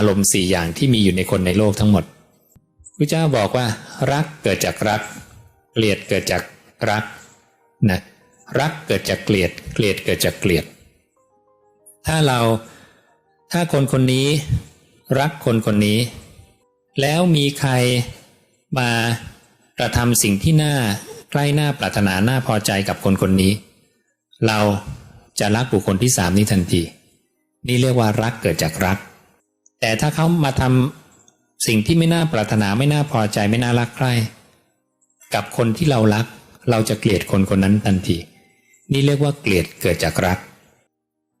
ารมณ์สี่อย่างที่มีอยู่ในคนในโลกทั้งหมดพระเจ้าบอกว่า รักเกิดจากรัก เกลียดเกิดจากรักนะรักเกิดจากเกลียด เกลียดเกิดจากเกลียด ถ้าเราถ้าคนคนนี้ รักคนคนนี้ แล้วมีใครมากระทำสิ่งที่น่าใกล้หน้าปรารถนาน่าพอใจกับคนคนนี้ เราจะรักบุคคลที่สามนี้ทันที นี่เรียกว่ารักเกิดจากรัก แต่ถ้าเขามาทำสิ่งที่ไม่น่าปรารถนาไม่น่าพอใจไม่น่ารักใครกับคนที่เรารัก เราจะเกลียดคนคนนั้นทันที นี่เรียกว่าเกลียดเกิดจากรัก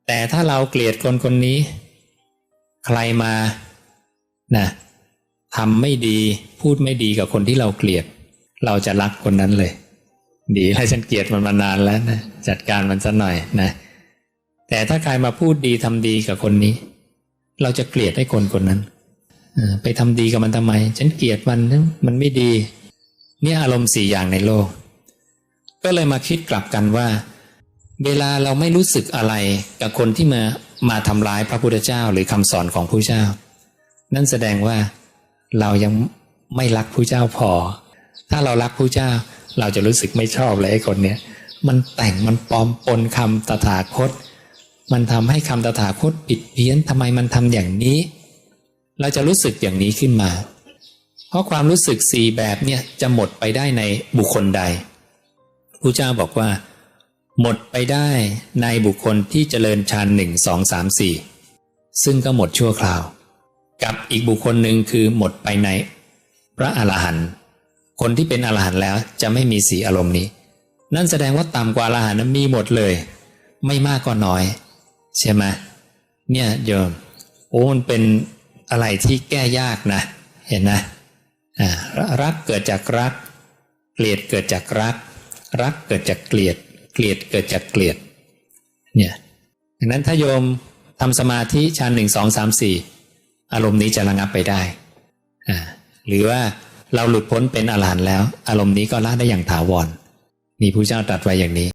แต่ถ้าเราเกลียดคนคนนี้ ใครมานะทำไม่ดีพูดไม่ดีกับคนที่เราเกลียด เราจะรักคนนั้นเลย ดีแล้วฉันเกลียดมันมานานแล้วนะจัดการมันซะหน่อยนะ แต่ถ้าใครมาพูดดีทำดีกับคนนี้ เราจะเกลียดให้คนคนนั้นไปทำดีกับมันทำไม ฉันเกลียดมันมันไม่ดี เนี่ยอารมณ์สี่อย่างในโลก ก็เลยมาคิดกลับกันว่า เวลาเราไม่รู้สึกอะไรกับคนที่มามาทำร้ายพระพุทธเจ้าหรือคำสอนของผู้เจ้า นั่นแสดงว่าเรายังไม่รักผู้เจ้าพอ ถ้าเรารักผู้เจ้า เราจะรู้สึกไม่ชอบเลยไอ้คนเนี้ยมันแต่งมันปลอมปนคำตถาคต มันทำให้คำตถาคตผิดเพี้ยนทำไมมันทำอย่างนี้ เราจะรู้สึกอย่างนี้ขึ้นมา เพราะความรู้สึกสี่แบบเนี่ยจะหมดไปได้ในบุคคลใดผู้เจ้าบอกว่า หมดไปได้ในบุคคลที่เจริญฌานหนึ่งสองสามสี่ซึ่งก็หมดชั่วคราว กับอีกบุคคลหนึ่งคือหมดไปใน พระอรหันต์คนที่เป็นอรหันต์แล้วจะไม่มีสีอารมณ์นี้ นั่นแสดงว่าต่ำกว่าอรหันต์มีหมดเลย ไม่มากก็น้อย ใช่ไหมเนี่ยโยมโอ้มันเป็นอะไรที่แก้ยากนะ เห็นนะอ่ารักเกิดจากรัก เกลียดเกิดจากรัก รักเกิดจากเกลียด เกลียดเกิดจากเกลียดเนี่ยดังนั้นถ้าโยมทำสมาธิฌานหนึ่งสองสามสี่อารมณ์นี้จะระงับไปได้อ่าหรือว่าเราหลุดพ้นเป็นอรหันต์แล้ว อารมณ์นี้ก็ละได้อย่างถาวรนี่พระเจ้าตรัสไว้อย่างนี้